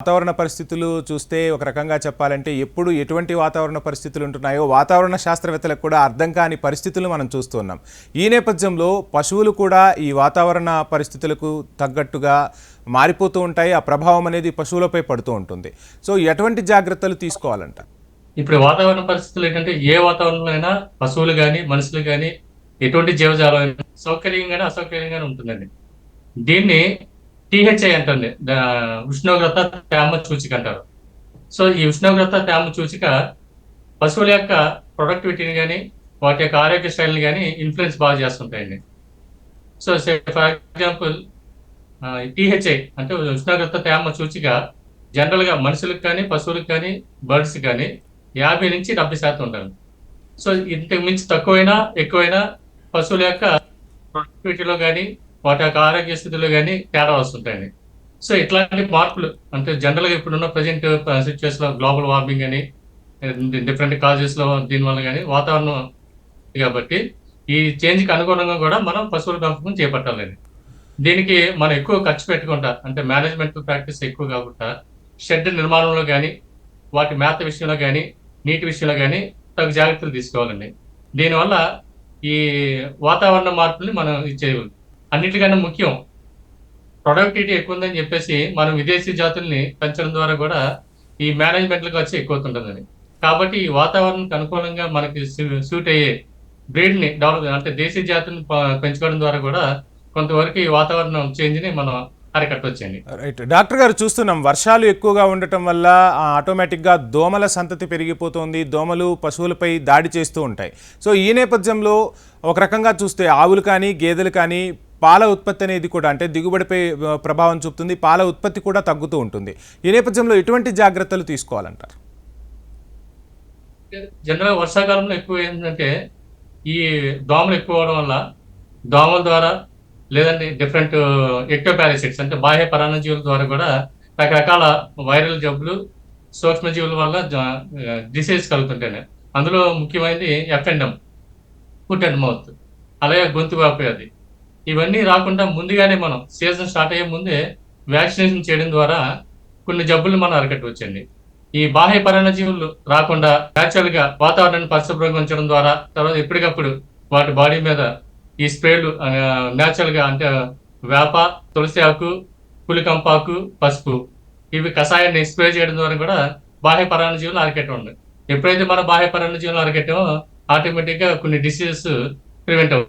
వాతావరణ పరిస్థితులు చూస్తే ఒక రకంగా చెప్పాలంటే ఎప్పుడు ఎటువంటి వాతావరణ పరిస్థితులు ఉంటున్నాయో వాతావరణ శాస్త్రవేత్తలకు కూడా అర్థం కాని పరిస్థితులు మనం చూస్తున్నాం ఈ నేపథ్యంలో పశువులు కూడా ఈ వాతావరణ పరిస్థితులకు తగ్గట్టుగా మారిపోతూ ఉంటాయి. ఆ ప్రభావం అనేది పశువులపై పడుతూ ఉంటుంది. సో ఎటువంటి జాగ్రత్తలు తీసుకోవాలంట? ఇప్పుడు వాతావరణ పరిస్థితులు ఏంటంటే ఏ వాతావరణంలో అయినా పశువులు కానీ మనుషులు కానీ ఎటువంటి జీవజాలం అయినా సౌకర్యంగానే అసౌకర్యంగానే ఉంటుందండి. దీన్ని టీహెచ్ఐ అంటుంది. ఉష్ణోగ్రత తేమ సూచిక అంటారు. సో ఈ ఉష్ణోగ్రత తేమ సూచిక పశువుల యొక్క ప్రొడక్టివిటీని కానీ వాటి యొక్క ఆరోగ్య శైలిని కానీ ఇన్ఫ్లుయెన్స్ బాగా చేస్తుంటాయండి. సో ఫర్ ఎగ్జాంపుల్ టీహెచ్ఐ అంటే ఉష్ణోగ్రత తేమ సూచిక జనరల్గా మనుషులకు కానీ పశువులకు కానీ బర్డ్స్ కానీ యాభై నుంచి డెబ్బై శాతం ఉండాలి. సో ఇంతకు మించి తక్కువైనా ఎక్కువైనా పశువుల యొక్క ప్రొడక్టివిటీలో కానీ వాటి యొక్క ఆరోగ్య స్థితిలో కానీ తేడా వస్తుంటాయండి. సో ఇట్లాంటి మార్పులు అంటే జనరల్గా ఇప్పుడున్న ప్రజెంట్ సిచ్యువేషన్లో గ్లోబల్ వార్మింగ్ అని డిఫరెంట్ కాజెస్లో దీనివల్ల కానీ వాతావరణం కాబట్టి ఈ చేంజ్కి అనుగుణంగా కూడా మనం పశువుల పెంపకం చేపట్టాలండి. దీనికి మనం ఎక్కువ ఖర్చు పెట్టుకుంటా అంటే మేనేజ్మెంట్ ప్రాక్టీస్ ఎక్కువ కాకుండా షెడ్ నిర్మాణంలో కానీ వాటి మేత విషయంలో కానీ నీటి విషయంలో కానీ తగు జాగ్రత్తలు తీసుకోవాలండి. దీనివల్ల ఈ వాతావరణ మార్పుల్ని మనం చేయవచ్చు అన్నిటికన్నా ముఖ్యం ప్రొడక్టివిటీ ఎక్కువ ఉందని చెప్పేసి మనం విదేశీ జాతుల్ని పెంచడం ద్వారా కూడా ఈ మేనేజ్మెంట్లకు వచ్చి ఎక్కువవుతుంటుందని కాబట్టి ఈ వాతావరణానికి అనుకూలంగా మనకి సూట్ అయ్యే బ్రీడ్ని డెవలప్ అంటే దేశీ జాతుల్ని ప- పెంచుకోవడం ద్వారా కూడా కొంతవరకు ఈ వాతావరణం చేంజ్ని మనం అరికట్టవచ్చండి రైట్ డాక్టర్ గారు చూస్తున్నాం వర్షాలు ఎక్కువగా ఉండటం వల్ల ఆ, ఆటోమేటిక్గా దోమల సంతతి పెరిగిపోతుంది దోమలు పశువులపై దాడి చేస్తూ ఉంటాయి. సో ఈ నేపథ్యంలో ఒక రకంగా చూస్తే ఆవులు కానీ గేదెలు కానీ పాల ఉత్పత్తి అనేది కూడా అంటే దిగుబడిపై ప్రభావం చూపుతుంది పాల ఉత్పత్తి కూడా తగ్గుతూ ఉంటుంది. ఈ నేపథ్యంలో ఎటువంటి జాగ్రత్తలు తీసుకోవాలంటారు జనరల్ వర్షాకాలంలో ఎక్కువ ఏంటంటే ఈ దోమలు ఎక్కువ అవడం వల్ల దోమల ద్వారా లేదంటే డిఫరెంట్ ఎక్టోపారాసిట్స్ అంటే బాహ్య పరాణజీవుల ద్వారా కూడా రకరకాల వైరల్ జబ్బులు సూక్ష్మజీవుల వల్ల డిసీజ్ కలుగుతుంటాయి అందులో ముఖ్యమైనది ఎఫ్ఎండమ్ ఫుట్ అండ్ మౌత్ అలాగే గొంతు వ్యాపి ఇవన్నీ రాకుండా ముందుగానే మనం సీజన్ స్టార్ట్ అయ్యే ముందే వ్యాక్సినేషన్ చేయడం ద్వారా కొన్ని జబ్బులు మనం అరికట్టవచ్చండి. ఈ బాహ్య జీవులు రాకుండా న్యాచురల్గా వాతావరణాన్ని పరిశుభ్రంగా ఉంచడం ద్వారా తర్వాత ఎప్పటికప్పుడు వాటి బాడీ మీద ఈ స్ప్రేలు న్యాచురల్గా అంటే వేప తులసి ఆకు పులికంపాకు పసుపు ఇవి కషాయాన్ని స్ప్రే చేయడం ద్వారా కూడా బాహ్య పరాన్నజీవులు అరికట్ట ఉంది. ఎప్పుడైతే మనం బాహ్య పరాన్నజీవులు అరికట్టామో ఆటోమేటిక్గా కొన్ని డిసీజెస్ ప్రివెంట్ అవుతాయి